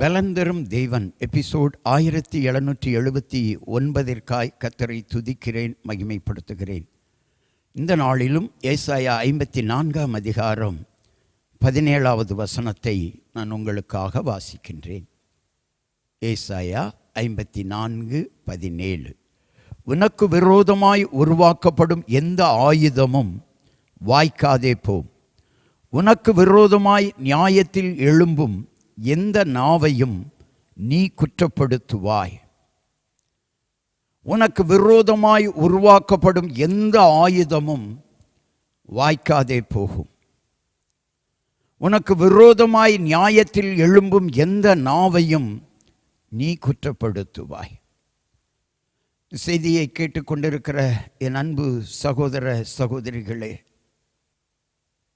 பலந்தரும் தேவன். எபிசோட் ஆயிரத்தி எழுநூற்றி எழுபத்தி ஒன்பதிற்காய் கத்தரை துதிக்கிறேன் மகிமைப்படுத்துகிறேன். இந்த நாளிலும் ஏசாயா ஐம்பத்தி நான்காம் அதிகாரம் பதினேழாவது வசனத்தை நான் உங்களுக்காக வாசிக்கின்றேன். ஏசாயா ஐம்பத்தி நான்கு பதினேழு. உனக்கு விரோதமாய் உருவாக்கப்படும் எந்த ஆயுதமும் வாய்க்காதே போம் உனக்கு விரோதமாய் நியாயத்தில் எழும்பும் எந்த நாவையும் நீ குற்றப்படுத்துவாய். உனக்கு விரோதமாய் உருவாக்கப்படும் எந்த ஆயுதமும் வாய்க்காதே போகும். உனக்கு விரோதமாய் நியாயத்தில் எழும்பும் எந்த நாவையும் நீ குற்றப்படுத்துவாய். செய்தியை கேட்டுக்கொண்டிருக்கிற என் அன்பு சகோதர சகோதரிகளே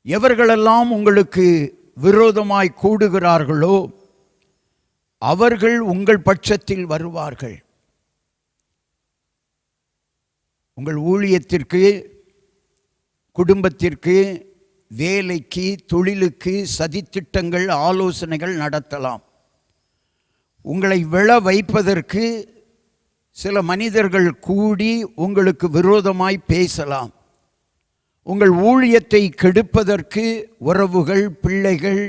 எவர்களெல்லாம் உங்களுக்கு விரோதமாய் கூடுகிறார்களோ அவர்கள் உங்கள் பட்சத்தில் வருவார்கள். உங்கள் ஊழியத்திற்கு குடும்பத்திற்கு வேலைக்கு தொழிலுக்கு சதித்திட்டங்கள் ஆலோசனைகள் நடத்தலாம். உங்களை விழ வைப்பதற்கு சில மனிதர்கள் கூடி உங்களுக்கு விரோதமாய் பேசலாம். உங்கள் ஊழியத்தை கெடுப்பதற்கு உறவுகள் பிள்ளைகள்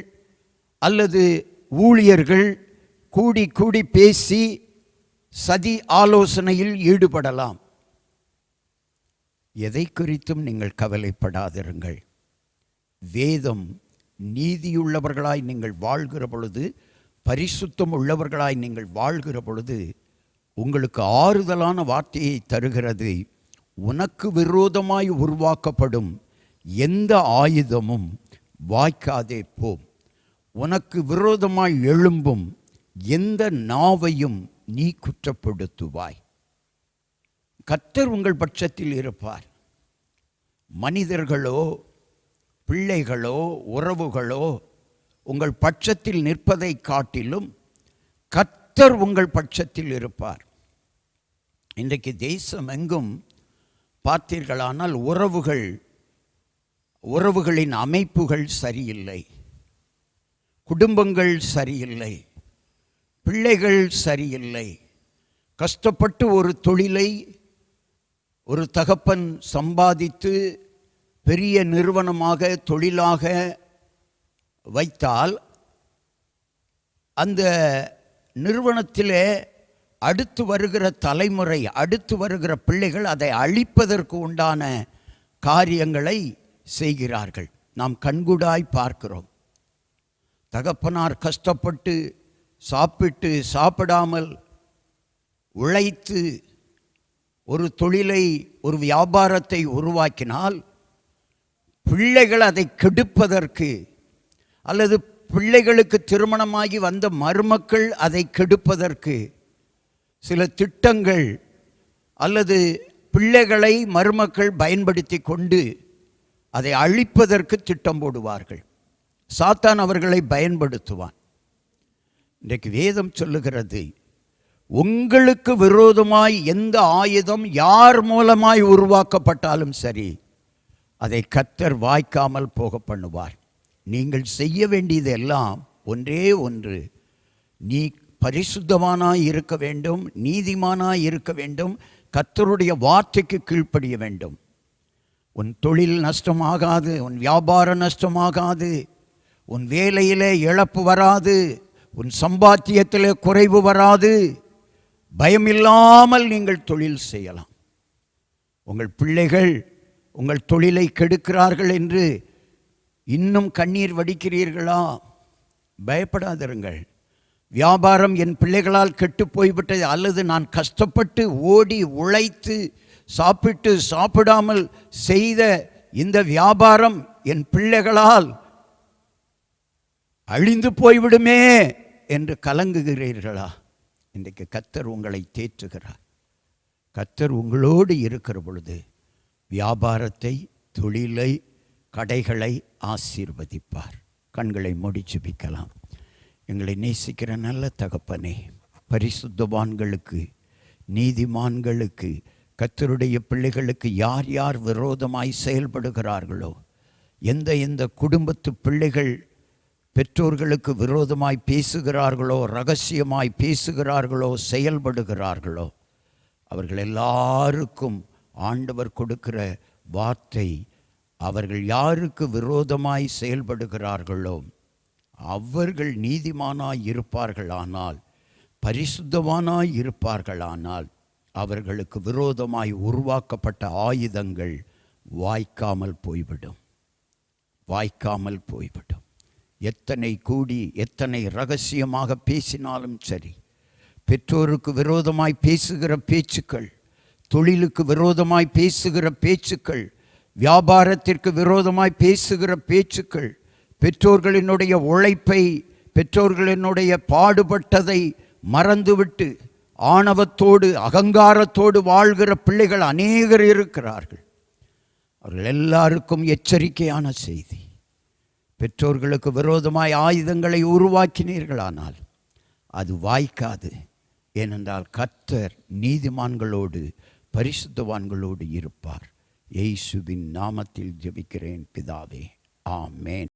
அல்லது ஊழியர்கள் கூடி கூடி பேசி சதி ஆலோசனையில் ஈடுபடலாம். எதை குறித்தும் நீங்கள் கவலைப்படாதிருங்கள். வேதம் நீதியுள்ளவர்களாய் நீங்கள் வாழ்கிற பொழுது பரிசுத்தம் உள்ளவர்களாய் நீங்கள் வாழ்கிற பொழுது உங்களுக்கு ஆறுதலான வார்த்தையை தருகிறது. உனக்கு விரோதமாய் உருவாக்கப்படும் எந்த ஆயுதமும் வாய்க்காதே போம் உனக்கு விரோதமாய் எழும்பும் எந்த நாவையும் நீ குற்றப்படுத்துவாய். கத்தர் உங்கள் பட்சத்தில் இருப்பார். மனிதர்களோ பிள்ளைகளோ உறவுகளோ உங்கள் பட்சத்தில் நிற்பதை காட்டிலும் கத்தர் உங்கள் பட்சத்தில் இருப்பார். இன்றைக்கு தேசம் எங்கும் பார்த்தீர்களானால் உறவுகள் உறவுகளின் அமைப்புகள் சரியில்லை. குடும்பங்கள் சரியில்லை. பிள்ளைகள் சரியில்லை. கஷ்டப்பட்டு ஒரு தொழிலை ஒரு தகப்பன் சம்பாதித்து பெரிய நிறுவனமாக தொழிலாக வைத்தால் அந்த நிறுவனத்திலே அடுத்து வருகிற தலைமுறை அடுத்து வருகிற பிள்ளைகள் அதை அழிப்பதற்கு உண்டான காரியங்களை செய்கிறார்கள். நாம் கண்கூடாய் பார்க்கிறோம். தகப்பனார் கஷ்டப்பட்டு சாப்பிட்டு சாப்பிடாமல் உழைத்து ஒரு தொழிலை ஒரு வியாபாரத்தை உருவாக்கினால் பிள்ளைகள் அதை கெடுப்பதற்கு அல்லது பிள்ளைகளுக்கு திருமணமாகி வந்த மருமக்கள் அதை கெடுப்பதற்கு சில திட்டங்கள் அல்லது பிள்ளைகளை மருமக்கள் பயன்படுத்தி கொண்டு அதை அழிப்பதற்கு திட்டம் போடுவார்கள். சாத்தான் அவர்களை பயன்படுத்துவான். இன்றைக்கு வேதம் சொல்லுகிறது உங்களுக்கு விரோதமாய் எந்த ஆயுதம் யார் மூலமாய் உருவாக்கப்பட்டாலும் சரி அதை கத்தர் வாய்க்காமல் போக பண்ணுவார். நீங்கள் செய்ய வேண்டியதெல்லாம் ஒன்றே ஒன்று நீ பரிசுத்தமானாய் இருக்க வேண்டும் நீதிமானாய் இருக்க வேண்டும் கத்தருடைய வார்த்தைக்கு கீழ்ப்படிய வேண்டும். உன் தொழில் நஷ்டமாகாது உன் வியாபாரம் நஷ்டமாகாது உன் வேலையிலே இழப்பு வராது உன் சம்பாத்தியத்தில் குறைவு வராது. பயமில்லாமல் நீங்கள் தொழில் செய்யலாம். உங்கள் பிள்ளைகள் உங்கள் தொழிலை கெடுக்கிறார்கள் என்று இன்னும் கண்ணீர் வடிக்கிறீர்களா? பயப்படாதிருங்கள். வியாபாரம் என் பிள்ளைகளால் கெட்டு போய்விட்டது அல்லது நான் கஷ்டப்பட்டு ஓடி உழைத்து சாப்பிட்டு சாப்பிடாமல் செய்த இந்த வியாபாரம் என் பிள்ளைகளால் அழிந்து போய்விடுமே என்று கலங்குகிறீர்களா? இன்றைக்கு கத்தர் உங்களை தேற்றுகிறார். கத்தர் உங்களோடு இருக்கிற பொழுது வியாபாரத்தை தொழிலை கடைகளை ஆசீர்வதிப்பார். கண்களை முடிச்சுபிக்கலாம் எங்களை நேசிக்கிற நல்ல தகப்பனே பரிசுத்தவான்களுக்கு நீதிமான்களுக்கு கத்தருடைய பிள்ளைகளுக்கு யார் யார் விரோதமாய் செயல்படுகிறார்களோ எந்த எந்த குடும்பத்து பிள்ளைகள் பெற்றோர்களுக்கு விரோதமாய் பேசுகிறார்களோ ரகசியமாய் பேசுகிறார்களோ செயல்படுகிறார்களோ அவர்கள் எல்லாருக்கும் ஆண்டவர் கொடுக்கிற வார்த்தை அவர்கள் யாருக்கு விரோதமாய் செயல்படுகிறார்களோ அவர்கள் நீதிமானாய் இருப்பார்களானால் பரிசுத்தவானாய் இருப்பார்களானால் அவர்களுக்கு விரோதமாய் உருவாக்கப்பட்ட ஆயுதங்கள் வாய்க்காமல் போய்விடும். வாய்க்காமல் போய்விடும். எத்தனை கூடி எத்தனை ரகசியமாக பேசினாலும் சரி பெற்றோருக்கு விரோதமாய் பேசுகிற பேச்சுக்கள் தொழிலுக்கு விரோதமாய் பேசுகிற பேச்சுக்கள் வியாபாரத்திற்கு விரோதமாய் பேசுகிற பேச்சுக்கள் பெற்றோர்களினுடைய உழைப்பை பெற்றோர்களினுடைய பாடுபட்டதை மறந்துவிட்டு ஆணவத்தோடு அகங்காரத்தோடு வாழ்கிற பிள்ளைகள் அநேகர் இருக்கிறார்கள். அவர்கள் எல்லாருக்கும் எச்சரிக்கையான செய்தி. பெற்றோர்களுக்கு விரோதமாய் ஆயுதங்களை உருவாக்கினீர்களானால் அது வாய்க்காது. ஏனென்றால் கர்த்தர் நீதிமான்களோடு பரிசுத்தவான்களோடு இருப்பார். எய்சுவின் நாமத்தில் ஜெபிக்கிறேன் பிதாவே. ஆமேன்.